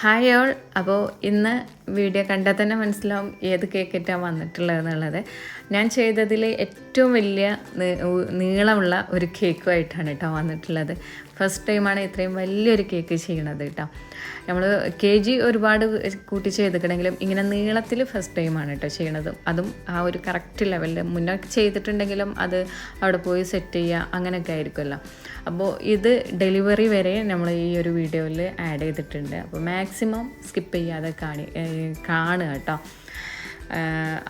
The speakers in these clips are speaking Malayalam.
Hi all. അപ്പോൾ ഇന്ന് വീഡിയോ കണ്ടാൽ തന്നെ മനസ്സിലാവും ഏത് കേക്ക് വന്നിട്ടുള്ളത് എന്നുള്ളത് ഞാൻ ചെയ്തതിൽ ഏറ്റവും വലിയ നീളമുള്ള ഒരു കേക്കുമായിട്ടാണ് കേട്ടോ വന്നിട്ടുള്ളത്. ഫസ്റ്റ് ടൈമാണ് ഇത്രയും വലിയൊരു കേക്ക് ചെയ്യണത് കേട്ടോ. നമ്മൾ കെ ജി ഒരുപാട് കൂട്ടി ചെയ്തിട്ടുണ്ടെങ്കിലും ഇങ്ങനെ നീളത്തിൽ ഫസ്റ്റ് ടൈമാണ് കേട്ടോ ചെയ്യണത്. അതും ആ ഒരു കറക്റ്റ് ലെവലിൽ മുന്നേ ചെയ്തിട്ടുണ്ടെങ്കിലും അത് അവിടെ പോയി സെറ്റ് ചെയ്യുക അങ്ങനെയൊക്കെ ആയിരിക്കുമല്ലോ. അപ്പോൾ ഇത് ഡെലിവറി വരെ നമ്മൾ ഈ ഒരു വീഡിയോയിൽ ആഡ് ചെയ്തിട്ടുണ്ട്. അപ്പോൾ മാക്സിമം സ്കിപ്പ് ചെയ്യാതെ കാണി കാണുക കേട്ടോ.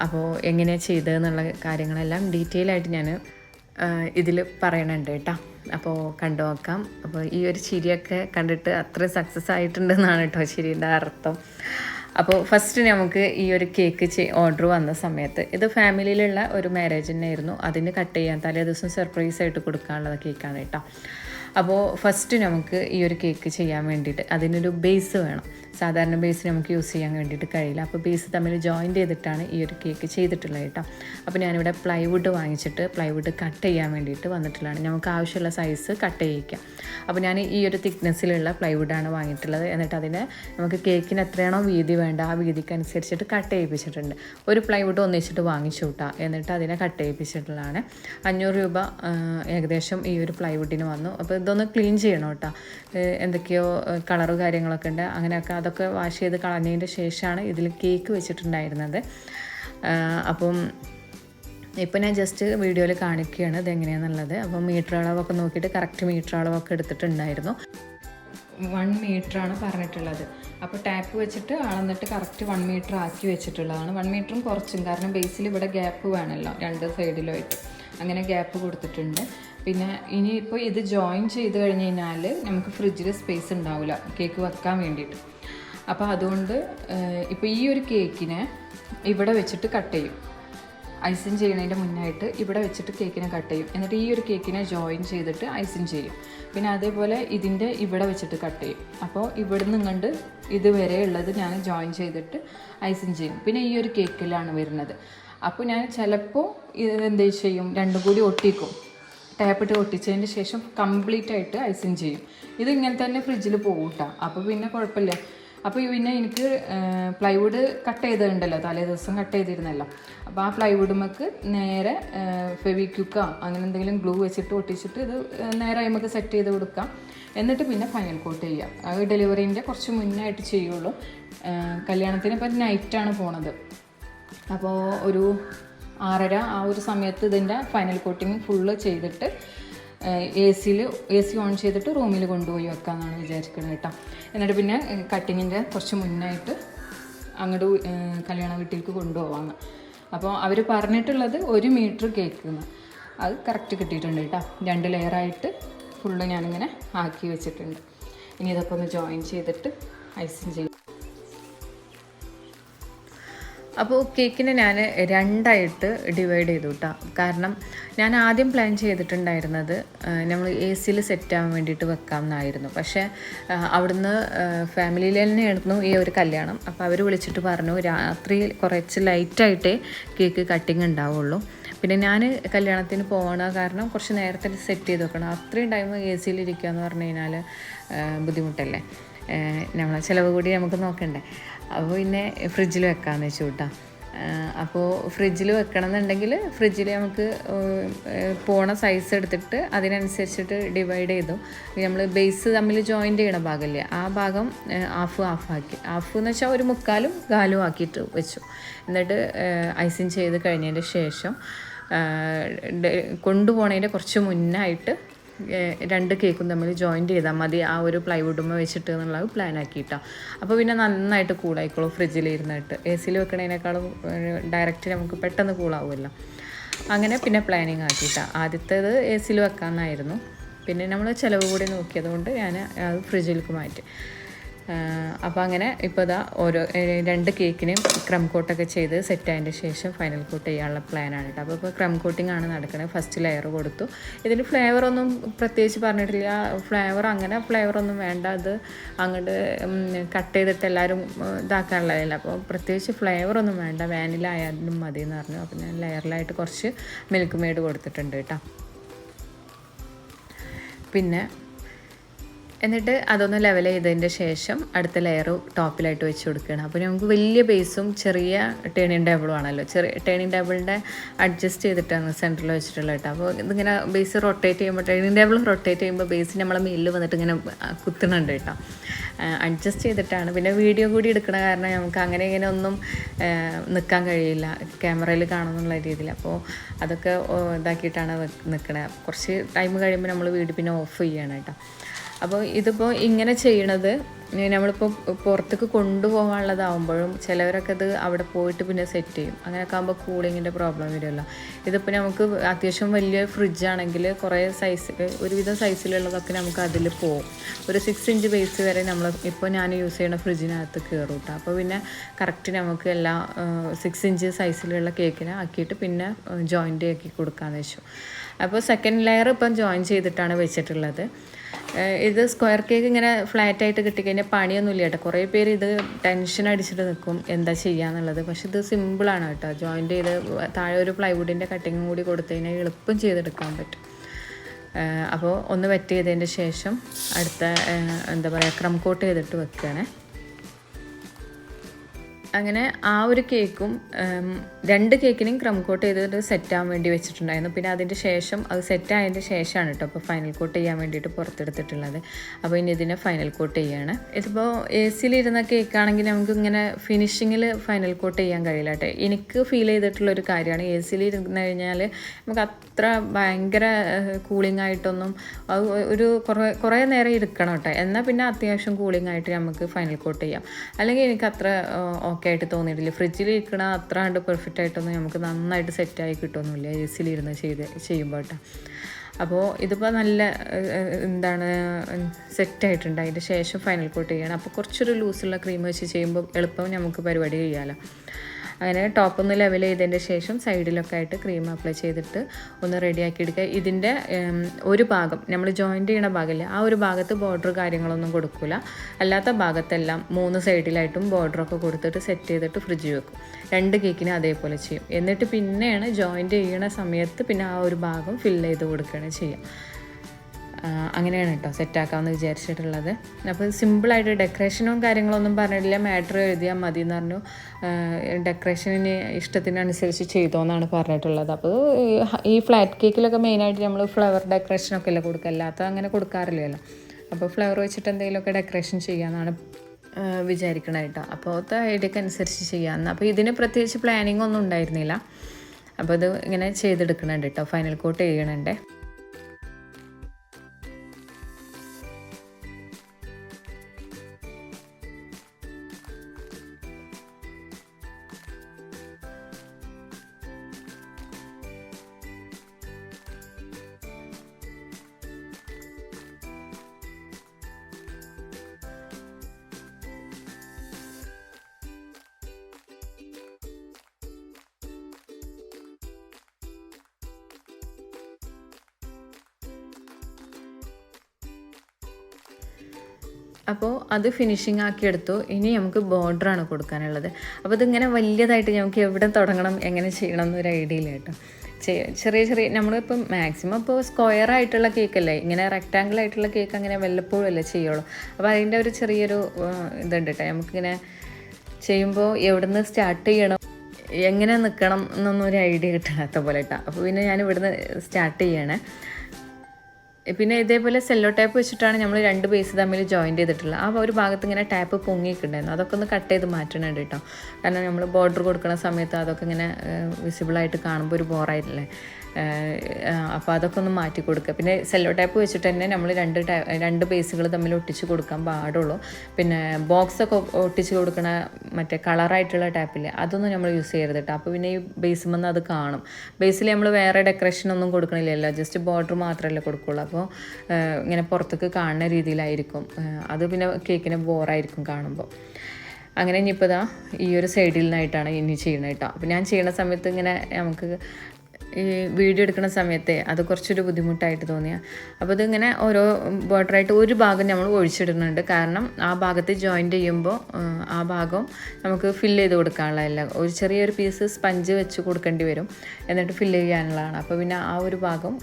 അപ്പോൾ എങ്ങനെയാണ് ചെയ്തതെന്നുള്ള കാര്യങ്ങളെല്ലാം ഡീറ്റെയിൽ ആയിട്ട് ഞാൻ ഇതിൽ പറയണുണ്ട് കേട്ടോ. അപ്പോൾ കണ്ടു നോക്കാം. അപ്പോൾ ഈ ഒരു ചിരിയൊക്കെ കണ്ടിട്ട് അത്ര സക്സസ് ആയിട്ടുണ്ടെന്നാണ് കേട്ടോ ചിരിയുടെ അർത്ഥം. അപ്പോൾ ഫസ്റ്റ് നമുക്ക് ഈ ഒരു കേക്ക് ഓർഡർ വന്ന സമയത്ത് ഇത് ഫാമിലിയിലുള്ള ഒരു മാരേജ് തന്നെയായിരുന്നു. അതിന് കട്ട് ചെയ്യാൻ തലേ ദിവസം സർപ്രൈസ് ആയിട്ട് കൊടുക്കാനുള്ള കേക്കാണ് കേട്ടോ. അപ്പോൾ ഫസ്റ്റ് നമുക്ക് ഈ ഒരു കേക്ക് ചെയ്യാൻ വേണ്ടിയിട്ട് അതിനൊരു ബേസ് വേണം. സാധാരണ ബേസ് നമുക്ക് യൂസ് ചെയ്യാൻ വേണ്ടിയിട്ട് കഴിയില്ല. അപ്പോൾ ബേസ് തമ്മിൽ ജോയിന്റ് ചെയ്തിട്ടാണ് ഈ ഒരു കേക്ക് ചെയ്തിട്ടുള്ളത് കേട്ടോ. അപ്പോൾ ഞാനിവിടെ പ്ലൈവുഡ് വാങ്ങിച്ചിട്ട് പ്ലൈവുഡ് കട്ട് ചെയ്യാൻ വേണ്ടിയിട്ട് വന്നിട്ടുള്ളതാണ്. നമുക്ക് ആവശ്യമുള്ള സൈസ് കട്ട് ചെയ്യിക്കാം. അപ്പോൾ ഞാൻ ഈ ഒരു തിക്നെസ്സിലുള്ള പ്ലൈവുഡാണ് വാങ്ങിയിട്ടുള്ളത്. എന്നിട്ട് അതിന് നമുക്ക് കേക്കിന് എത്രയാണോ വീതി വേണ്ട ആ വീതിക്ക് അനുസരിച്ചിട്ട് കട്ട് ചെയ്യിപ്പിച്ചിട്ടുണ്ട്. ഒരു പ്ലൈവുഡ് ഒന്നിച്ചിട്ട് വാങ്ങിച്ചു കൂട്ടാ. എന്നിട്ട് അതിനെ കട്ട് ചെയ്യിപ്പിച്ചിട്ടുള്ളതാണ്. അഞ്ഞൂറ് രൂപ ഏകദേശം ഈ ഒരു പ്ലൈവുഡിന് വന്നു. അപ്പോൾ ഇതൊന്ന് ക്ലീൻ ചെയ്യണം കേട്ടോ. എന്തൊക്കെയോ കളറ് കാര്യങ്ങളൊക്കെ ഉണ്ട്. അങ്ങനെയൊക്കെ അതൊക്കെ വാഷ് ചെയ്ത് കളഞ്ഞതിന്റെ ശേഷമാണ് ഇതിൽ കേക്ക് വെച്ചിട്ടുണ്ടായിരുന്നത്. അപ്പം ഇപ്പം ഞാൻ ജസ്റ്റ് വീഡിയോയിൽ കാണിക്കുകയാണ് ഇതെങ്ങനെയാണെന്നുള്ളത് അപ്പം മീറ്റർ അളവൊക്കെ നോക്കിയിട്ട് കറക്റ്റ് മീറ്റർ അളവൊക്കെ എടുത്തിട്ടുണ്ടായിരുന്നു. വൺ ആണ് പറഞ്ഞിട്ടുള്ളത്. അപ്പോൾ ടാപ്പ് വെച്ചിട്ട് അളന്നിട്ട് കറക്റ്റ് വൺ മീറ്റർ ആക്കി വെച്ചിട്ടുള്ളതാണ്. വൺ മീറ്ററും കുറച്ചും കാരണം ബേസിൽ ഇവിടെ ഗ്യാപ്പ് വേണമല്ലോ രണ്ട് സൈഡിലുമായിട്ട് അങ്ങനെ ഗ്യാപ്പ് കൊടുത്തിട്ടുണ്ട്. പിന്നെ ഇനിയിപ്പോൾ ഇത് ജോയിൻ ചെയ്ത് കഴിഞ്ഞ് കഴിഞ്ഞാൽ നമുക്ക് ഫ്രിഡ്ജിൽ സ്പേസ് ഉണ്ടാവില്ല കേക്ക് വെക്കാൻ വേണ്ടിയിട്ട്. അപ്പോൾ അതുകൊണ്ട് ഇപ്പോൾ ഈ ഒരു കേക്കിനെ ഇവിടെ വെച്ചിട്ട് കട്ട് ചെയ്യും. ഐസിങ് ചെയ്യുന്നതിന്റെ മുന്നായിട്ട് ഇവിടെ വെച്ചിട്ട് കേക്കിനെ കട്ട് ചെയ്യും. എന്നിട്ട് ഈ ഒരു കേക്കിനെ ജോയിൻ ചെയ്തിട്ട് ഐസിങ് ചെയ്യും. പിന്നെ അതേപോലെ ഇതിന്റെ ഇവിടെ വെച്ചിട്ട് കട്ട് ചെയ്യും. അപ്പോൾ ഇവിടുന്ന് ഇങ്ങണ്ട് ഇതുവരെ ഉള്ളത് ഞാൻ ജോയിൻ ചെയ്തിട്ട് ഐസിങ് ചെയ്യും. പിന്നെ ഈ ഒരു കേക്കിലാണ് വരുന്നത്. അപ്പോൾ ഞാൻ ചിലപ്പോൾ ഇത് എന്ത് ചെയ്യും? രണ്ടും കൂടി ഒട്ടിക്കും. ടാപ്പിട്ട് ഒട്ടിച്ചതിന് ശേഷം കംപ്ലീറ്റ് ആയിട്ട് ഐസിങ് ചെയ്യും. ഇത് ഇങ്ങനെ തന്നെ ഫ്രിഡ്ജിൽ പോകും കേട്ടോ അപ്പോൾ പിന്നെ കുഴപ്പമില്ല. അപ്പോൾ പിന്നെ എനിക്ക് പ്ലൈവുഡ് കട്ട് ചെയ്തിട്ടുണ്ടല്ലോ തലേ ദിവസം കട്ട് ചെയ്തിരുന്നല്ലോ. അപ്പോൾ ആ പ്ലൈവുഡുമക്ക് നേരെ ഫെവിക്യുക്കോ അങ്ങനെ എന്തെങ്കിലും ഗ്ലൂ വെച്ചിട്ട് ഒട്ടിച്ചിട്ട് ഇത് നേരെ നമുക്ക് സെറ്റ് ചെയ്ത് കൊടുക്കാം. എന്നിട്ട് പിന്നെ ഫൈനൽ കോട്ട് ചെയ്യാം. അത് ഡെലിവറീന്റെ കുറച്ച് മുന്നായിട്ട് ചെയ്യുള്ളൂ. കല്യാണത്തിന് ഇപ്പം നൈറ്റാണ് പോണത്. അപ്പോൾ ഒരു ആറര ആ ഒരു സമയത്ത് ഇതിന്റെ ഫൈനൽ കോട്ടിങ് ഫുള്ള് ചെയ്തിട്ട് എ സിയിൽ എ സി ഓൺ ചെയ്തിട്ട് റൂമിൽ കൊണ്ടുപോയി വെക്കാമെന്നാണ് വിചാരിക്കുന്നത് കേട്ടോ. എന്നിട്ട് പിന്നെ കട്ടിങ്ങിന്റെ കുറച്ച് മുന്നായിട്ട് അങ്ങോട്ട് കല്യാണ വീട്ടിലേക്ക് കൊണ്ടുപോവാന്ന്. അപ്പോൾ അവർ പറഞ്ഞിട്ടുള്ളത് ഒരു മീറ്റർ കേക്ക് എന്ന് അത് കറക്റ്റ് കിട്ടിയിട്ടുണ്ട് കേട്ടോ. രണ്ട് ലെയറായിട്ട് ഫുള്ള് ഞാനിങ്ങനെ ആക്കി വെച്ചിട്ടുണ്ട്. ഇനി ഇതൊക്കെ ഒന്ന് ജോയിൻ ചെയ്തിട്ട് ഐസിങ് ചെയ്യും. അപ്പോൾ കേക്കിനെ ഞാൻ രണ്ടായിട്ട് ഡിവൈഡ് ചെയ്തു കേട്ടോ കാരണം ഞാൻ ആദ്യം പ്ലാൻ ചെയ്തിട്ടുണ്ടായിരുന്നത് നമ്മൾ എ സിയിൽ സെറ്റ് ആവാൻ വേണ്ടിയിട്ട് വെക്കാം എന്നായിരുന്നു പക്ഷേ അവിടുന്ന് ഫാമിലിയിൽ തന്നെയായിരുന്നു ഈ ഒരു കല്യാണം. അപ്പോൾ അവർ വിളിച്ചിട്ട് പറഞ്ഞു രാത്രി കുറച്ച് ലൈറ്റായിട്ടേ കേക്ക് കട്ടിങ് ഉണ്ടാവുള്ളൂ. പിന്നെ ഞാൻ കല്യാണത്തിന് പോകണ കാരണം കുറച്ച് നേരത്തെ സെറ്റ് ചെയ്ത് വെക്കണം. അത്രയും ടൈം എ സിയിൽ ഇരിക്കുക എന്ന് പറഞ്ഞു കഴിഞ്ഞാൽ ബുദ്ധിമുട്ടല്ലേ? നമ്മളെ ചിലവ് കൂടി നമുക്ക് നോക്കണ്ടേ? അപ്പോൾ പിന്നെ ഫ്രിഡ്ജിൽ വെക്കാമെന്ന് വെച്ചു കേട്ടോ അപ്പോൾ ഫ്രിഡ്ജിൽ വെക്കണം എന്നുണ്ടെങ്കിൽ ഫ്രിഡ്ജിൽ നമുക്ക് പോണ സൈസ് എടുത്തിട്ട് അതിനനുസരിച്ചിട്ട് ഡിവൈഡ് ചെയ്തു. നമ്മൾ ബേസ് തമ്മിൽ ജോയിന്റ് ചെയ്യണ ഭാഗമല്ലേ ആ ഭാഗം ഹാഫ് ഹാഫ് ആക്കി. ഹാഫ് എന്ന് വെച്ചാൽ ഒരു മുക്കാലും കാലും ആക്കിയിട്ട് വെച്ചു. എന്നിട്ട് ഐസിങ് ചെയ്ത് കഴിഞ്ഞതിന്റെ ശേഷം കൊണ്ടുപോണതിന്റെ കുറച്ച് മുന്നായിട്ട് രണ്ട് കേക്കും തമ്മിൽ ജോയിന്റ് ചെയ്താൽ മതി. ആ ഒരു പ്ലൈവുഡുമ്മ വെച്ചിട്ട് എന്നുള്ളത് പ്ലാൻ ആക്കിയിട്ടാണ് അപ്പോൾ പിന്നെ നന്നായിട്ട് കൂളായിക്കോളും ഫ്രിഡ്ജിൽ ഇരുന്നിട്ട്. എ സിയിൽ വെക്കണതിനേക്കാളും ഡയറക്റ്റ് നമുക്ക് പെട്ടെന്ന് കൂളാവുമല്ലോ അങ്ങനെ പിന്നെ പ്ലാനിങ് ആക്കിയിട്ടാണ് ആദ്യത്തേത് എ സിയിൽ വെക്കാമെന്നായിരുന്നു പിന്നെ നമ്മൾ ചിലവ് കൂടി നോക്കിയത് കൊണ്ട് ഞാൻ അത് ഫ്രിഡ്ജിലേക്ക് മാറ്റി. അപ്പോൾ അങ്ങനെ ഇപ്പോൾ ഇതാ ഓരോ രണ്ട് കേക്കിനും ക്രം കോട്ടൊക്കെ ചെയ്ത് സെറ്റ് ആയതിന്റെ ശേഷം ഫൈനൽ കോട്ട് ചെയ്യാനുള്ള പ്ലാനാണ് കേട്ടോ അപ്പോൾ ഇപ്പോൾ ക്രം കോട്ടിംഗ് ആണ് നടക്കുന്നത് ഫസ്റ്റ് ലെയർ കൊടുത്തു. ഇതിന് ഫ്ലേവറൊന്നും പ്രത്യേകിച്ച് പറഞ്ഞിട്ടില്ല. ഫ്ലേവർ അങ്ങനെ ഫ്ലേവർ ഒന്നും വേണ്ട. അത് അങ്ങോട്ട് കട്ട് ചെയ്തിട്ട് എല്ലാവരും ഇതാക്കാനുള്ളതല്ല. അപ്പോൾ പ്രത്യേകിച്ച് ഫ്ലേവർ ഒന്നും വേണ്ട. വാനില ആയാലും മതി എന്ന് പറഞ്ഞു. അപ്പോൾ ഞാൻ ലെയറിലായിട്ട് കുറച്ച് മിൽക്ക് മെയ്ഡ് കൊടുത്തിട്ടുണ്ട് കേട്ടോ പിന്നെ എന്നിട്ട് അതൊന്ന് ലെവൽ ചെയ്തതിന്റെ ശേഷം അടുത്ത ലെയർ ടോപ്പിലായിട്ട് വെച്ച് കൊടുക്കുകയാണ്. അപ്പോൾ നമുക്ക് വലിയ ബേസും ചെറിയ ടേണിങ് ടേബിളും ആണല്ലോ. ചെറിയ ടേണിങ് ടേബിളിന്റെ അഡ്ജസ്റ്റ് ചെയ്തിട്ടാണ് സെന്ററിൽ വെച്ചിട്ടുള്ളത് കേട്ടോ. അപ്പോൾ ഇതിങ്ങനെ ബേസ് റൊട്ടേറ്റ് ചെയ്യുമ്പോൾ ടേണിങ് ടേബിൾ റൊട്ടേറ്റ് ചെയ്യുമ്പോൾ ബേസ് നമ്മളെ മേലിൽ വന്നിട്ട് ഇങ്ങനെ കുത്തുന്നുണ്ട് കേട്ടോ. അഡ്ജസ്റ്റ് ചെയ്തിട്ടാണ്. പിന്നെ വീഡിയോ കൂടി എടുക്കണ കാരണം നമുക്ക് അങ്ങനെ ഇങ്ങനെ ഒന്നും നിൽക്കാൻ കഴിയില്ല. ക്യാമറയിൽ കാണുന്നുള്ള രീതിയിൽ. അപ്പോൾ അതൊക്കെ ഇതാക്കിയിട്ടാണ് നിൽക്കണത് കുറച്ച് ടൈം കഴിയുമ്പോൾ നമ്മൾ വീട് പിന്നെ ഓഫ് ചെയ്യണം കേട്ടോ. അപ്പോൾ ഇതിപ്പോൾ ഇങ്ങനെ ചെയ്യണത് നമ്മളിപ്പോൾ പുറത്തേക്ക് കൊണ്ടുപോകാനുള്ളതാവുമ്പോഴും ചിലവരൊക്കെ ഇത് അവിടെ പോയിട്ട് പിന്നെ സെറ്റ് ചെയ്യും. അങ്ങനെയൊക്കെ ആകുമ്പോൾ കൂളിങ്ങിന്റെ പ്രോബ്ലം വരുമല്ലോ. ഇതിപ്പോൾ നമുക്ക് അത്യാവശ്യം വലിയ ഫ്രിഡ്ജാണെങ്കിൽ കുറേ സൈസ് ഒരുവിധം സൈസിലുള്ളതൊക്കെ നമുക്ക് അതിൽ പോകും ഒരു സിക്സ് ഇഞ്ച് ബേസ് വരെ നമ്മൾ ഇപ്പോൾ ഞാൻ യൂസ് ചെയ്യുന്ന ഫ്രിഡ്ജിനകത്ത് കയറും കേട്ടോ അപ്പോൾ പിന്നെ കറക്റ്റ് നമുക്ക് എല്ലാ സിക്സ് ഇഞ്ച് സൈസിലുള്ള കേക്കിനെ ആക്കിയിട്ട് പിന്നെ ജോയിന്റ് ആക്കി കൊടുക്കാമെന്ന് വെച്ചു. അപ്പോൾ സെക്കൻഡ് ലെയർ ഇപ്പം ജോയിൻ ചെയ്തിട്ടാണ് വെച്ചിട്ടുള്ളത്. ഇത് സ്ക്വയർ കേക്ക് ഇങ്ങനെ ഫ്ലാറ്റ് ആയിട്ട് കിട്ടിക്കഴിഞ്ഞാൽ പണിയൊന്നുമില്ല കേട്ടോ. കുറേ പേര് ഇത് ടെൻഷൻ അടിച്ചിട്ട് നിൽക്കും എന്താ ചെയ്യാന്നുള്ളത്. പക്ഷെ ഇത് സിമ്പിളാണ് കേട്ടോ. ജോയിന്റ് ചെയ്ത് താഴെ ഒരു പ്ലൈവുഡിന്റെ കട്ടിങ്ങും കൂടി കൊടുത്തു കഴിഞ്ഞാൽ എളുപ്പം ചെയ്തെടുക്കാൻ പറ്റും. അപ്പോൾ ഒന്ന് വെറ്റ് ചെയ്തതിന്റെ ശേഷം അടുത്ത എന്താ പറയുക ക്രം കോട്ട് ചെയ്തിട്ട് വെക്കുകയാണ് അങ്ങനെ ആ ഒരു കേക്കും രണ്ട് കേക്കിനെയും ക്രം കോട്ട് ചെയ്തിട്ട് സെറ്റ് ആവാൻ വേണ്ടി വെച്ചിട്ടുണ്ടായിരുന്നു. പിന്നെ അതിന്റെ ശേഷം അത് സെറ്റ് ആയതിന്റെ ശേഷമാണ് കേട്ടോ അപ്പോൾ ഫൈനൽ കോട്ട് ചെയ്യാൻ വേണ്ടിയിട്ട് പുറത്തെടുത്തിട്ടുള്ളത്. അപ്പോൾ ഇനി ഇതിനെ ഫൈനൽ കോട്ട് ചെയ്യാണ്. ഇതിപ്പോൾ എ സിയിലിരുന്ന കേക്കാണെങ്കിൽ നമുക്ക് ഇങ്ങനെ ഫിനിഷിങ്ങിൽ ഫൈനൽ കോട്ട് ചെയ്യാൻ കഴിയില്ല കേട്ടോ എനിക്ക് ഫീൽ ചെയ്തിട്ടുള്ളൊരു കാര്യമാണ് എ സിയിൽ ഇരുന്ന് കഴിഞ്ഞാൽ നമുക്ക് അത്ര ഭയങ്കര കൂളിംഗ് ആയിട്ടൊന്നും ഒരു കുറേ കുറേ നേരം ഇരിക്കണം കേട്ടോ എന്നാൽ പിന്നെ അത്യാവശ്യം കൂളിംഗ് ആയിട്ട് നമുക്ക് ഫൈനൽ കോട്ട് ചെയ്യാം. അല്ലെങ്കിൽ എനിക്ക് അത്ര ഓക്കെ ആയിട്ട് തോന്നിയിട്ടില്ല. ഫ്രിഡ്ജിൽ ഇരിക്കണ അത്ര കണ്ട് പെർഫെക്റ്റ് ആയിട്ടൊന്നും നമുക്ക് നന്നായിട്ട് സെറ്റായി കിട്ടുമൊന്നുമില്ല എ സിയിലിരുന്ന് ചെയ്ത് ചെയ്യുമ്പോൾ അപ്പോൾ ഇതിപ്പോൾ നല്ല എന്താണ് സെറ്റായിട്ടുണ്ട് അതിന്റെ ശേഷം ഫൈനൽ കോട്ട് ചെയ്യണം. അപ്പോൾ കുറച്ചൊരു ലൂസുള്ള ക്രീം വെച്ച് ചെയ്യുമ്പോൾ എളുപ്പം നമുക്ക് പരിപാടി ചെയ്യാമല്ലോ അങ്ങനെ ടോപ്പ് ഒന്ന് ലെവൽ ചെയ്തതിന്റെ ശേഷം സൈഡിലൊക്കെ ആയിട്ട് ക്രീം അപ്ലൈ ചെയ്തിട്ട് ഒന്ന് റെഡിയാക്കി എടുക്കുക. ഇതിന്റെ ഒരു ഭാഗം നമ്മൾ ജോയിന്റ് ചെയ്യണ ഭാഗമില്ല ആ ഒരു ഭാഗത്ത് ബോർഡർ കാര്യങ്ങളൊന്നും കൊടുക്കില്ല അല്ലാത്ത ഭാഗത്തെല്ലാം മൂന്ന് സൈഡിലായിട്ടും ബോർഡറൊക്കെ കൊടുത്തിട്ട് സെറ്റ് ചെയ്തിട്ട് ഫ്രിഡ്ജ് വെക്കും. രണ്ട് കേക്കിനും അതേപോലെ ചെയ്യും. എന്നിട്ട് പിന്നെയാണ് ജോയിന്റ് ചെയ്യണ സമയത്ത് പിന്നെ ആ ഒരു ഭാഗം ഫില്ല് ചെയ്ത് കൊടുക്കുകയാണ് ചെയ്യുക. അങ്ങനെയാണ് കേട്ടോ സെറ്റാക്കാമെന്ന് വിചാരിച്ചിട്ടുള്ളത്. അപ്പോൾ സിമ്പിളായിട്ട് ഡെക്കറേഷനും കാര്യങ്ങളൊന്നും പറഞ്ഞിട്ടില്ല. മാറ്റർ എഴുതിയാൽ മതി എന്ന് പറഞ്ഞു ഡെക്കറേഷനെ ഇഷ്ടത്തിനനുസരിച്ച് ചെയ്തോന്നാണ് പറഞ്ഞിട്ടുള്ളത്. അപ്പോൾ ഈ ഫ്ലാറ്റ് കേക്കിലൊക്കെ മെയിനായിട്ട് നമ്മൾ ഫ്ലവർ ഡെക്കറേഷനൊക്കെ അല്ലേ കൊടുക്കുക അല്ലാത്ത അങ്ങനെ കൊടുക്കാറില്ലല്ലോ. അപ്പോൾ ഫ്ലവർ വെച്ചിട്ട് എന്തെങ്കിലുമൊക്കെ ഡെക്കറേഷൻ ചെയ്യാമെന്നാണ് വിചാരിക്കണം കേട്ടോ. അപ്പോൾ അത് ഐഡിയക്ക് അനുസരിച്ച് ചെയ്യാമെന്ന് അപ്പോൾ ഇതിന് പ്രത്യേകിച്ച് പ്ലാനിങ് ഒന്നും ഉണ്ടായിരുന്നില്ല. അപ്പോൾ ഇത് ഇങ്ങനെ ചെയ്തെടുക്കണുണ്ട് കേട്ടോ. ഫൈനൽ കോട്ട് ചെയ്യണുണ്ട്. അപ്പോൾ അത് ഫിനിഷിംഗ് ആക്കി എടുത്തു. ഇനി നമുക്ക് ബോർഡർ ആണ് കൊടുക്കാനുള്ളത്. അപ്പോൾ ഇതിങ്ങനെ വലിയതായിട്ട് നമുക്ക് എവിടെ തുടങ്ങണം എങ്ങനെ ചെയ്യണം എന്നൊരു ഐഡിയ ഇല്ല കേട്ടോ. ചെറിയ ചെറിയ നമ്മളിപ്പം മാക്സിമം ഇപ്പോൾ സ്ക്വയർ ആയിട്ടുള്ള കേക്കല്ലേ ഇങ്ങനെ റെക്റ്റാങ്കിൾ ആയിട്ടുള്ള കേക്ക് അങ്ങനെ വല്ലപ്പോഴും അല്ലേ ചെയ്യുള്ളൂ. അപ്പോൾ അതിന്റെ ഒരു ചെറിയൊരു ഇതുണ്ട് കേട്ടോ. നമുക്കിങ്ങനെ ചെയ്യുമ്പോൾ എവിടുന്ന് സ്റ്റാർട്ട് ചെയ്യണം എങ്ങനെ നിൽക്കണം എന്നൊന്നും ഒരു ഐഡിയ കിട്ടാത്ത പോലെ കേട്ടോ. അപ്പോൾ പിന്നെ ഞാൻ ഇവിടുന്ന് സ്റ്റാർട്ട് ചെയ്യണേ. പിന്നെ ഇതേപോലെ സെല്ലോ ടാപ്പ് വെച്ചിട്ടാണ് നമ്മൾ രണ്ട് ബേസ് തമ്മിൽ ജോയിൻ ചെയ്തിട്ടുള്ളത്. ആ ഒരു ഭാഗത്ത് ഇങ്ങനെ ടാപ്പ് പൊങ്ങിയിട്ടുണ്ടായിരുന്നു അതൊക്കെ ഒന്ന് കട്ട് ചെയ്ത് മാറ്റണുണ്ട് കേട്ടോ കാരണം നമ്മൾ ബോർഡർ കൊടുക്കുന്ന സമയത്ത് അതൊക്കെ ഇങ്ങനെ വിസിബിളായിട്ട് കാണുമ്പോൾ ഒരു ബോറായിട്ടില്ലേ അപ്പോൾ അതൊക്കെ ഒന്ന് മാറ്റി കൊടുക്കുക. പിന്നെ സെല്ലോ ടൈപ്പ് വെച്ചിട്ട് തന്നെ നമ്മൾ രണ്ട് രണ്ട് ബേസുകൾ തമ്മിൽ ഒട്ടിച്ച് കൊടുക്കാൻ പാടുള്ളൂ. പിന്നെ ബോക്സ് ഒക്കെ ഒട്ടിച്ച് കൊടുക്കണ മറ്റേ കളറായിട്ടുള്ള ടാപ്പിൽ അതൊന്നും നമ്മൾ യൂസ് ചെയ്യരുത് കേട്ടോ അപ്പോൾ പിന്നെ ഈ ബേസ് വന്ന് അത് കാണും. ബേസിൽ നമ്മൾ വേറെ ഡെക്കറേഷൻ ഒന്നും കൊടുക്കണില്ലല്ലോ ജസ്റ്റ് ബോർഡർ മാത്രമല്ലേ കൊടുക്കുള്ളൂ. അപ്പോൾ ഇങ്ങനെ പുറത്തേക്ക് കാണുന്ന രീതിയിലായിരിക്കും. അത് പിന്നെ കേക്കിന് ബോറായിരിക്കും കാണുമ്പോൾ അങ്ങനെ ഇനിയിപ്പോൾ ഇതാ ഈ ഒരു സൈഡിൽ നിന്നായിട്ടാണ് ഇനി ചെയ്യണത് കേട്ടോ അപ്പോൾ ഞാൻ ചെയ്യുന്ന സമയത്ത് ഇങ്ങനെ നമുക്ക് ഈ വീഡിയോ എടുക്കുന്ന സമയത്തെ അത് കുറച്ചൊരു ബുദ്ധിമുട്ടായിട്ട് തോന്നിയ. അപ്പോൾ ഇതിങ്ങനെ ഓരോ ബോർഡറായിട്ട് ഒരു ഭാഗം നമ്മൾ ഒഴിച്ചിടുന്നുണ്ട്. കാരണം ആ ഭാഗത്ത് ജോയിന്റ് ചെയ്യുമ്പോൾ ആ ഭാഗം നമുക്ക് ഫില്ല് ചെയ്ത് കൊടുക്കാനുള്ളതല്ല ഒരു ചെറിയൊരു പീസ് സ്പഞ്ച് വെച്ച് കൊടുക്കേണ്ടി വരും. എന്നിട്ട് ഫില്ല് ചെയ്യാനുള്ളതാണ്. അപ്പോൾ പിന്നെ ആ ഒരു ഭാഗം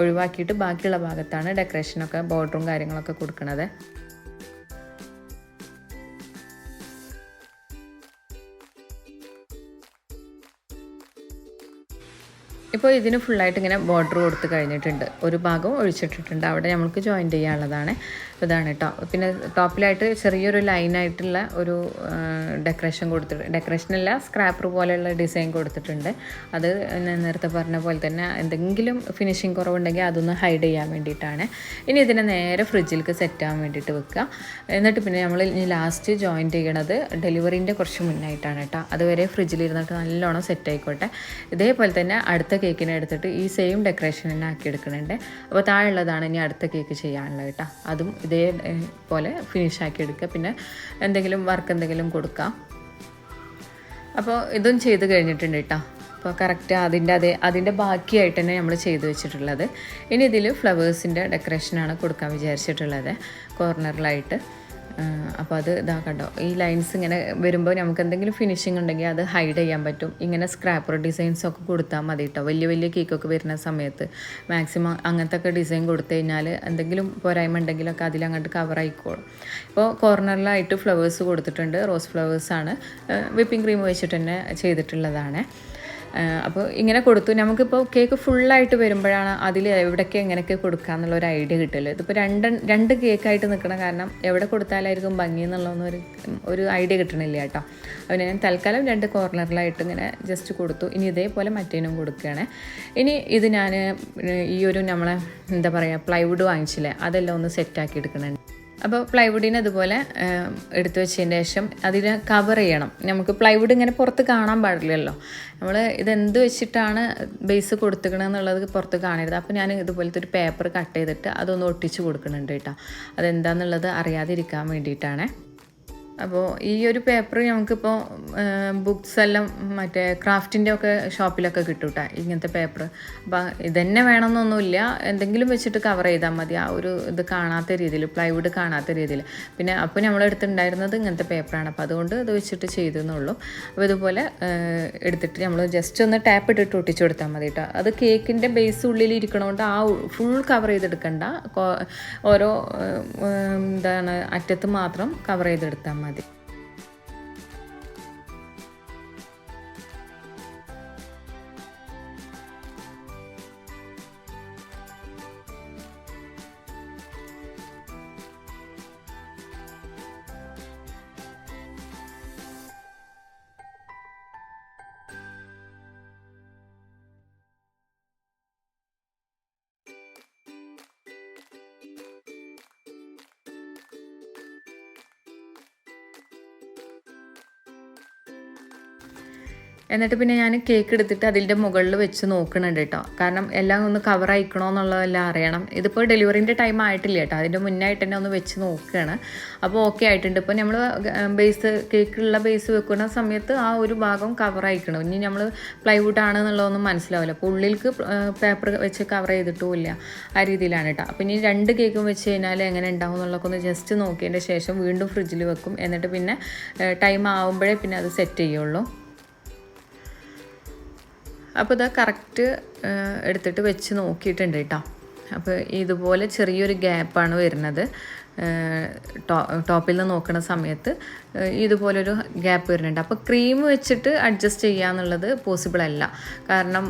ഒഴിവാക്കിയിട്ട് ബാക്കിയുള്ള ഭാഗത്താണ് ഡെക്കറേഷനൊക്കെ ബോർഡറും കാര്യങ്ങളൊക്കെ കൊടുക്കുന്നത് ഇപ്പോൾ ഇതിന് ഫുള്ളായിട്ട് ഇങ്ങനെ ബോർഡർ കൊടുത്ത് കഴിഞ്ഞിട്ടുണ്ട്. ഒരു ഭാഗം ഒഴിച്ചിട്ടിട്ടുണ്ട്. അവിടെ നമുക്ക് ജോയിൻ ചെയ്യാനുള്ളതാണ്. ഇതാണ് കേട്ടോ പിന്നെ ടോപ്പിലായിട്ട് ചെറിയൊരു ലൈനായിട്ടുള്ള ഒരു ഡെക്കറേഷൻ കൊടുത്തിട്ട് ഡെക്കറേഷനല്ല സ്ക്രാപ്പർ പോലെയുള്ള ഡിസൈൻ കൊടുത്തിട്ടുണ്ട്. അത് നേരത്തെ പറഞ്ഞ പോലെ തന്നെ എന്തെങ്കിലും ഫിനിഷിങ് കുറവുണ്ടെങ്കിൽ അതൊന്ന് ഹൈഡ് ചെയ്യാൻ വേണ്ടിയിട്ടാണ്. ഇനി ഇതിനെ നേരെ ഫ്രിഡ്ജിലേക്ക് സെറ്റ് ആവാൻ വേണ്ടിയിട്ട് വെക്കുക. എന്നിട്ട് പിന്നെ നമ്മൾ ഇനി ലാസ്റ്റ് ജോയിൻ ചെയ്യണത് ഡെലിവറിന്റെ കുറച്ച് മുന്നായിട്ടാണ് കേട്ടോ അതുവരെ ഫ്രിഡ്ജിൽ ഇരുന്നിട്ട് നല്ലോണം സെറ്റ് ആയിക്കോട്ടെ. ഇതേപോലെ തന്നെ അടുത്ത കേക്കിനെ എടുത്തിട്ട് ഈ സെയിം ഡെക്കറേഷൻ തന്നെ ആക്കി എടുക്കുന്നുണ്ട് അപ്പോൾ താഴെയുള്ളതാണ് ഇനി അടുത്ത കേക്ക് ചെയ്യാനുള്ളത് കേട്ടോ അതും ഇതേ പോലെ ഫിനിഷ് ആക്കി എടുക്കുക. പിന്നെ എന്തെങ്കിലും വർക്ക് എന്തെങ്കിലും കൊടുക്കാം. അപ്പോൾ ഇതും ചെയ്ത് കഴിഞ്ഞിട്ടുണ്ട് കേട്ടോ അപ്പോൾ കറക്റ്റ് അതിന്റെ അതേ അതിന്റെ ബാക്കിയായിട്ട് തന്നെ നമ്മൾ ചെയ്ത് വെച്ചിട്ടുള്ളത്. ഇനി ഇതിൽ ഫ്ലവേഴ്സിന്റെ ഡെക്കറേഷനാണ് കൊടുക്കാൻ വിചാരിച്ചിട്ടുള്ളത്. കോർണറിലായിട്ട് അപ്പോൾ അത് ഇതാ കണ്ടോ? ഈ ലൈൻസ് ഇങ്ങനെ വരുമ്പോൾ നമുക്ക് എന്തെങ്കിലും ഫിനിഷിംഗ് ഉണ്ടെങ്കിൽ അത് ഹൈഡ് ചെയ്യാൻ പറ്റും. ഇങ്ങനെ സ്ക്രാപ്പർ ഡിസൈൻസ് ഒക്കെ കൊടുത്താൽ മതി കേട്ടോ വലിയ വലിയ കേക്കൊക്കെ വരുന്ന സമയത്ത്. മാക്സിമം അങ്ങനത്തെ ഒക്കെ ഡിസൈൻ കൊടുത്തു കഴിഞ്ഞാൽ എന്തെങ്കിലും പോരായ്മ ഉണ്ടെങ്കിലൊക്കെ അതിലങ്ങോട്ട് കവർ ആയിക്കോളും. ഇപ്പോൾ കോർണറിലായിട്ട് ഫ്ലവേഴ്സ് കൊടുത്തിട്ടുണ്ട്. റോസ് ഫ്ലവേഴ്സാണ് വിപ്പിംഗ് ക്രീം വെച്ചിട്ട് തന്നെ ചെയ്തിട്ടുള്ളതാണ്. അപ്പോൾ ഇങ്ങനെ കൊടുത്തു. നമുക്കിപ്പോൾ കേക്ക് ഫുള്ളായിട്ട് വരുമ്പോഴാണ് അതിൽ എവിടെയൊക്കെ എങ്ങനെയൊക്കെ കൊടുക്കുക എന്നുള്ള ഒരു ഐഡിയ കിട്ടില്ല ഇതിപ്പോൾ രണ്ട് രണ്ട് കേക്കായിട്ട് നിൽക്കണം കാരണം എവിടെ കൊടുത്താലായിരിക്കും ഭംഗി എന്നുള്ളതൊന്നും ഒരു ഒരു ഐഡിയ കിട്ടണില്ല കേട്ടോ. അപ്പോൾ ഞാൻ തൽക്കാലം രണ്ട് കോർണറിലായിട്ട് ഇങ്ങനെ ജസ്റ്റ് കൊടുത്തു. ഇനി ഇതേപോലെ മറ്റേനും കൊടുക്കുകയാണ് ഇനി ഇത് ഞാൻ ഈ ഒരു നമ്മളെ എന്താ പറയുക പ്ലൈവുഡ് വാങ്ങിച്ചില്ലേ അതെല്ലാം ഒന്ന് സെറ്റാക്കി എടുക്കണുണ്ട്. അപ്പോൾ പ്ലൈവുഡിന് അതുപോലെ എടുത്തു വെച്ചതിന് ശേഷം അതിനെ കവർ ചെയ്യണം. നമുക്ക് പ്ലൈവുഡ് ഇങ്ങനെ പുറത്ത് കാണാൻ പാടില്ലല്ലോ. നമ്മൾ ഇതെന്ത് വെച്ചിട്ടാണ് ബേസ് കൊടുത്തുക്കണമെന്നുള്ളത് പുറത്ത് കാണരുത്. അപ്പോൾ ഞാൻ ഇതുപോലത്തെ ഒരു പേപ്പർ കട്ട് ചെയ്തിട്ട് അതൊന്ന് ഒട്ടിച്ച് കൊടുക്കുന്നുണ്ട് കേട്ടോ. അതെന്താണെന്നുള്ളത് അറിയാതിരിക്കാൻ വേണ്ടിയിട്ടാണ്. അപ്പോൾ ഈ ഒരു പേപ്പർ നമുക്കിപ്പോൾ ബുക്സ് എല്ലാം മറ്റേ ക്രാഫ്റ്റിന്റെ ഒക്കെ ഷോപ്പിലൊക്കെ കിട്ടും കേട്ടോ ഇങ്ങനത്തെ പേപ്പർ അപ്പോൾ ഇതന്നെ വേണമെന്നൊന്നുമില്ല എന്തെങ്കിലും വെച്ചിട്ട് കവർ ചെയ്താൽ മതി. ആ ഒരു ഇത് കാണാത്ത രീതിയിൽ പ്ലൈവുഡ് കാണാത്ത രീതിയിൽ. പിന്നെ അപ്പോൾ നമ്മളെടുത്തുണ്ടായിരുന്നത് ഇങ്ങനത്തെ പേപ്പറാണ് അപ്പോൾ അതുകൊണ്ട് ഇത് വെച്ചിട്ട് ചെയ്തെന്നുള്ളൂ. അപ്പോൾ ഇതുപോലെ എടുത്തിട്ട് നമ്മൾ ജസ്റ്റ് ഒന്ന് ടാപ്പ് ഇട്ടിട്ട് ഒട്ടിച്ചു കൊടുത്താൽ മതി കേട്ടോ അത് കേക്കിന്റെ ബേസ് ഉള്ളിൽ ഇരിക്കണോണ്ട് ആ ഫുൾ കവർ ചെയ്തെടുക്കണ്ട. ഓരോ എന്താണ് അറ്റത്ത് മാത്രം കവർ ചെയ്തെടുത്താൽ മതി. uma. എന്നിട്ട് പിന്നെ ഞാൻ കേക്ക് എടുത്തിട്ട് അതിന്റെ മുകളിൽ വെച്ച് നോക്കണുണ്ട് കേട്ടോ. കാരണം എല്ലാം ഒന്ന് കവർ ആയിക്കണോ എന്നുള്ളതെല്ലാം അറിയണം. ഇതിപ്പോൾ ഡെലിവറിന്റെ ടൈം ആയിട്ടില്ല കേട്ടോ. അതിന്റെ മുന്നായിട്ട് തന്നെ ഒന്ന് വെച്ച് നോക്കുകയാണ് അപ്പോൾ ഓക്കെ ആയിട്ടുണ്ട്. ഇപ്പോൾ നമ്മൾ ബേസ് കേക്കുള്ള ബേസ് വെക്കുന്ന സമയത്ത് ആ ഒരു ഭാഗം കവർ അയക്കണം ഇനി നമ്മൾ പ്ലൈവുഡ് ആണ് എന്നുള്ളതൊന്നും മനസ്സിലാവില്ല അപ്പോൾ ഉള്ളിലേക്ക് പേപ്പർ വെച്ച് കവർ ചെയ്തിട്ടുമില്ല ആ രീതിയിലാണ് കേട്ടോ. അപ്പോൾ ഇനി രണ്ട് കേക്കും വെച്ച് കഴിഞ്ഞാൽ എങ്ങനെ ഉണ്ടാവും എന്നുള്ളതൊക്കെ ഒന്ന് ജസ്റ്റ് നോക്കിയതിന്റെ ശേഷം വീണ്ടും ഫ്രിഡ്ജിൽ വെക്കും. എന്നിട്ട് പിന്നെ ടൈം ആവുമ്പോഴേ പിന്നെ അത് സെറ്റ് ചെയ്യുള്ളൂ. അപ്പോൾ ഇത് കറക്റ്റ് എടുത്തിട്ട് വെച്ച് നോക്കിയിട്ടുണ്ട് കേട്ടോ അപ്പോൾ ഇതുപോലെ ചെറിയൊരു ഗ്യാപ്പാണ് വരുന്നത്. ടോപ്പിൽ നിന്ന് നോക്കുന്ന സമയത്ത്. ഇതുപോലൊരു ഗ്യാപ്പ് വരുന്നുണ്ട്. അപ്പോൾ ക്രീം വെച്ചിട്ട് അഡ്ജസ്റ്റ് ചെയ്യുക എന്നുള്ളത് പോസിബിൾ അല്ല. കാരണം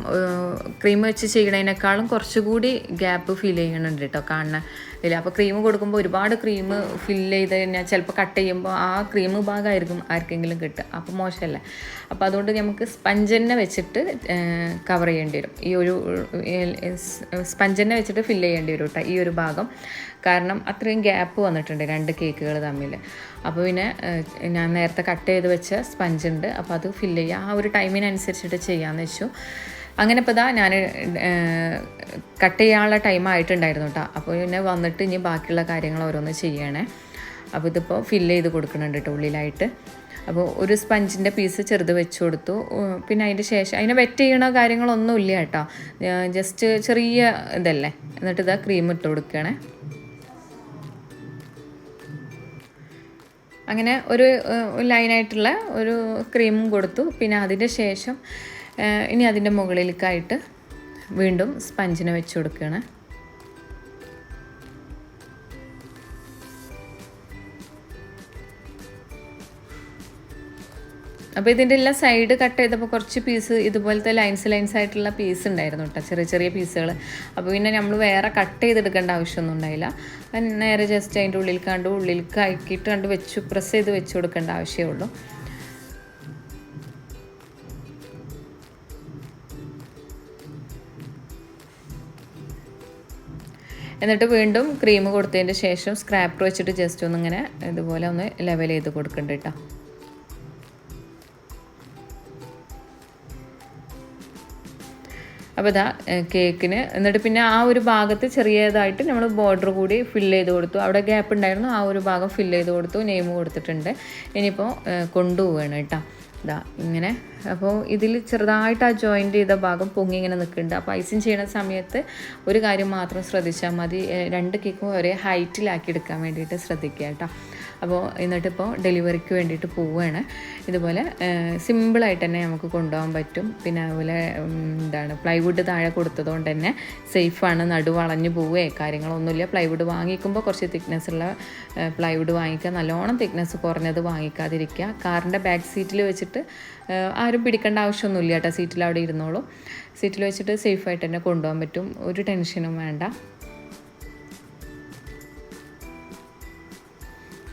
ക്രീം വെച്ച് ചെയ്യണതിനേക്കാളും കുറച്ചുകൂടി ഗ്യാപ്പ് ഫീൽ ചെയ്യുന്നുണ്ട് കേട്ടോ കാണുന്ന ഇല്ല അപ്പോൾ ക്രീം കൊടുക്കുമ്പോൾ ഒരുപാട് ക്രീം ഫിൽ ചെയ്ത് കഴിഞ്ഞാൽ ചിലപ്പോൾ കട്ട് ചെയ്യുമ്പോൾ ആ ക്രീം ഭാഗമായിരിക്കും ആർക്കെങ്കിലും കിട്ടുക. അപ്പോൾ മോശമല്ല. അപ്പോൾ അതുകൊണ്ട് നമുക്ക് സ്പഞ്ചന്നെ വെച്ചിട്ട് കവർ ചെയ്യേണ്ടി വരും. ഈ ഒരു സ്പഞ്ചന്നെ വെച്ചിട്ട് ഫില്ല് ചെയ്യേണ്ടി വരും കേട്ടോ ഈ ഒരു ഭാഗം. കാരണം അത്രയും ഗ്യാപ്പ് വന്നിട്ടുണ്ട് രണ്ട് കേക്കുകൾ തമ്മിൽ അപ്പോൾ പിന്നെ ഞാൻ നേരത്തെ കട്ട് ചെയ്ത് വെച്ച സ്പഞ്ച് ഉണ്ട്. അപ്പോൾ അത് ഫില്ല് ചെയ്യുക ആ ഒരു ടൈമിനനുസരിച്ചിട്ട് ചെയ്യാമെന്ന് വെച്ചു. അങ്ങനെ ഇപ്പോൾ ഇതാ ഞാൻ കട്ട് ചെയ്യാനുള്ള ടൈം ആയിട്ടുണ്ടായിരുന്നു കേട്ടോ അപ്പോൾ പിന്നെ വന്നിട്ട് ഇനി ബാക്കിയുള്ള കാര്യങ്ങൾ ഓരോന്ന് ചെയ്യണേ. അപ്പോൾ ഇതിപ്പോൾ ഫില്ല് ചെയ്ത് കൊടുക്കുന്നുണ്ട് കേട്ടോ ഉള്ളിലായിട്ട്. അപ്പോൾ ഒരു സ്പഞ്ചിന്റെ പീസ് ചെറുത് വെച്ച് കൊടുത്തു. പിന്നെ അതിന്റെ ശേഷം അതിനെ വെറ്റ് ചെയ്യണ കാര്യങ്ങളൊന്നും ഇല്ല കേട്ടോ ജസ്റ്റ് ചെറിയ ഇതല്ലേ. എന്നിട്ട് ഇതാ ക്രീം ഇട്ട് കൊടുക്കണേ. അങ്ങനെ ഒരു ലൈനായിട്ടുള്ള ഒരു ക്രീമും കൊടുത്തു. പിന്നെ അതിന്റെ ശേഷം ഇനി അതിന്റെ മുകളിലേക്കായിട്ട് വീണ്ടും സ്പഞ്ചിനെ വെച്ച് കൊടുക്കുകയാണ്. അപ്പോൾ ഇതിന്റെ എല്ലാം സൈഡ് കട്ട് ചെയ്തപ്പോൾ കുറച്ച് പീസ് ഇതുപോലത്തെ ലൈൻസ് ലൈൻസ് ആയിട്ടുള്ള പീസ് ഉണ്ടായിരുന്നു കേട്ടോ ചെറിയ ചെറിയ പീസുകൾ അപ്പോൾ പിന്നെ നമ്മൾ വേറെ കട്ട് ചെയ്തെടുക്കേണ്ട ആവശ്യമൊന്നും ഉണ്ടായില്ല. നേരെ ജസ്റ്റ് അതിന്റെ ഉള്ളിൽ കണ്ട് ഉള്ളിൽ കയക്കിയിട്ട് കണ്ട് വെച്ച് പ്രസ് ചെയ്ത് വെച്ച് കൊടുക്കേണ്ട ആവശ്യമേ ഉള്ളൂ. എന്നിട്ട് വീണ്ടും ക്രീം കൊടുത്തതിന്റെ ശേഷം സ്ക്രാപ്പർ വെച്ചിട്ട് ജസ്റ്റ് ഒന്നിങ്ങനെ ഇതുപോലെ ഒന്ന് ലെവൽ ചെയ്ത് കൊടുക്കണ്ട കേട്ടോ അപ്പോൾ ഇതാ കേക്കിന്. എന്നിട്ട് പിന്നെ ആ ഒരു ഭാഗത്ത് ചെറിയതായിട്ട് നമ്മൾ ബോർഡർ കൂടി ഫില്ല് ചെയ്ത് കൊടുത്തു. അവിടെ ഗ്യാപ്പ് ഉണ്ടായിരുന്നു. ആ ഒരു ഭാഗം ഫില്ല് ചെയ്ത് കൊടുത്തു. നെയിം കൊടുത്തിട്ടുണ്ട്. ഇനിയിപ്പോൾ കൊണ്ടുപോവുകയാണ് കേട്ടോ. ഇതാ ഇങ്ങനെ. അപ്പോൾ ഇതിൽ ചെറുതായിട്ട് ആ ജോയിന്റ് ചെയ്ത ഭാഗം പൊങ്ങി ഇങ്ങനെ നിൽക്കുന്നുണ്ട്. അപ്പോൾ ഐസിങ് ചെയ്യുന്ന സമയത്ത് ഒരു കാര്യം മാത്രം ശ്രദ്ധിച്ചാൽ മതി. രണ്ട് കേക്കും ഒരേ ഹൈറ്റിലാക്കി എടുക്കാൻ വേണ്ടിയിട്ട് ശ്രദ്ധിക്കുക കേട്ടോ. അപ്പോൾ എന്നിട്ടിപ്പോൾ ഡെലിവറിക്ക് വേണ്ടിയിട്ട് പോവുകയാണ്. ഇതുപോലെ സിമ്പിളായിട്ട് തന്നെ നമുക്ക് കൊണ്ടുപോകാൻ പറ്റും. പിന്നെ അതുപോലെ എന്താണ് പ്ലൈവുഡ് താഴെ കൊടുത്തതുകൊണ്ട് തന്നെ സേഫാണ്. നടു വളഞ്ഞു പോവുകയെ. കാര്യങ്ങളൊന്നുമില്ല. പ്ലൈവുഡ് വാങ്ങിക്കുമ്പോൾ കുറച്ച് തിക്നെസ് ഉള്ള പ്ലൈവുഡ് വാങ്ങിക്കുക. നല്ലോണം തിക്നെസ് കുറഞ്ഞത് വാങ്ങിക്കാതിരിക്കുക. കാറിന്റെ ബാക്ക് സീറ്റിൽ വെച്ചിട്ട് ആരും പിടിക്കേണ്ട ആവശ്യമൊന്നുമില്ല കേട്ടോ. സീറ്റിൽ അവിടെ ഇരുന്നോളൂ. സീറ്റിൽ വെച്ചിട്ട് സേഫായിട്ട് തന്നെ കൊണ്ടുപോകാൻ പറ്റും. ഒരു ടെൻഷനും വേണ്ട.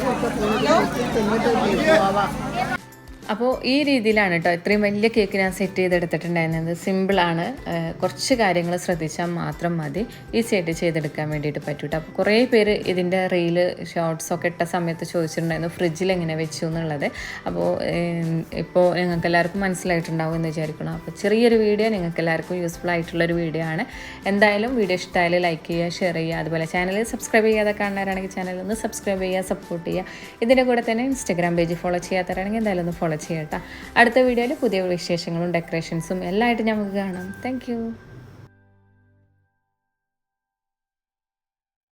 ബാക്കിൽ ഒരാൾ ഇരിക്കണോ വേണ്ട മറ്റല്ല എന്തായാലും ആ ഇവിടെ ഫ്രണ്ടിന് സപ്പോർട്ട് അപ്പോൾ ഈ രീതിയിലാണ് കേട്ടോ ഇത്രയും വലിയ കേക്ക് ഞാൻ സെറ്റ് ചെയ്തെടുത്തിട്ടുണ്ടായിരുന്നത്. സിമ്പിളാണ് കുറച്ച് കാര്യങ്ങൾ ശ്രദ്ധിച്ചാൽ മാത്രം മതി. ഈ സെറ്റ് ചെയ്തെടുക്കാൻ വേണ്ടിയിട്ട് പറ്റും കേട്ടോ അപ്പോൾ കുറേ പേര് ഇതിന്റെ റീൽ ഷോർട്സ് ഒക്കെ ഇട്ട സമയത്ത് ചോദിച്ചിട്ടുണ്ടായിരുന്നു ഫ്രിഡ്ജിൽ എങ്ങനെ വെച്ചു? എന്നുള്ളത്. അപ്പോൾ ഇപ്പോൾ നിങ്ങൾക്ക് എല്ലാവർക്കും മനസ്സിലായിട്ടുണ്ടാവും എന്ന് വിചാരിക്കണം അപ്പോൾ ചെറിയൊരു വീഡിയോ നിങ്ങൾക്ക് എല്ലാവർക്കും യൂസ്ഫുൾ ആയിട്ടുള്ളൊരു വീഡിയോ ആണ്. എന്തായാലും വീഡിയോ ഇഷ്ടമായാലും ലൈക്ക് ചെയ്യുക ഷെയർ ചെയ്യുക അതുപോലെ ചാനൽ സബ്സ്ക്രൈബ് ചെയ്യാതെ കാണുന്നവരാണെങ്കിൽ ചാനൽ ഒന്ന് സബ്സ്ക്രൈബ് ചെയ്യുക സപ്പോർട്ട് ചെയ്യുക. ഇതിന്റെ കൂടെ തന്നെ ഇൻസ്റ്റാഗ്രാം പേജ് ഫോളോ ചെയ്യാത്തവരാണെങ്കിൽ എന്തായാലും ഒന്ന് ഫോളോ ചെയ്യട്ടോ അടുത്ത വീഡിയോയിൽ പുതിയ വിശേഷങ്ങളും ഡെക്കറേഷൻസും എല്ലാമായിട്ട് നമുക്ക് കാണാം. താങ്ക്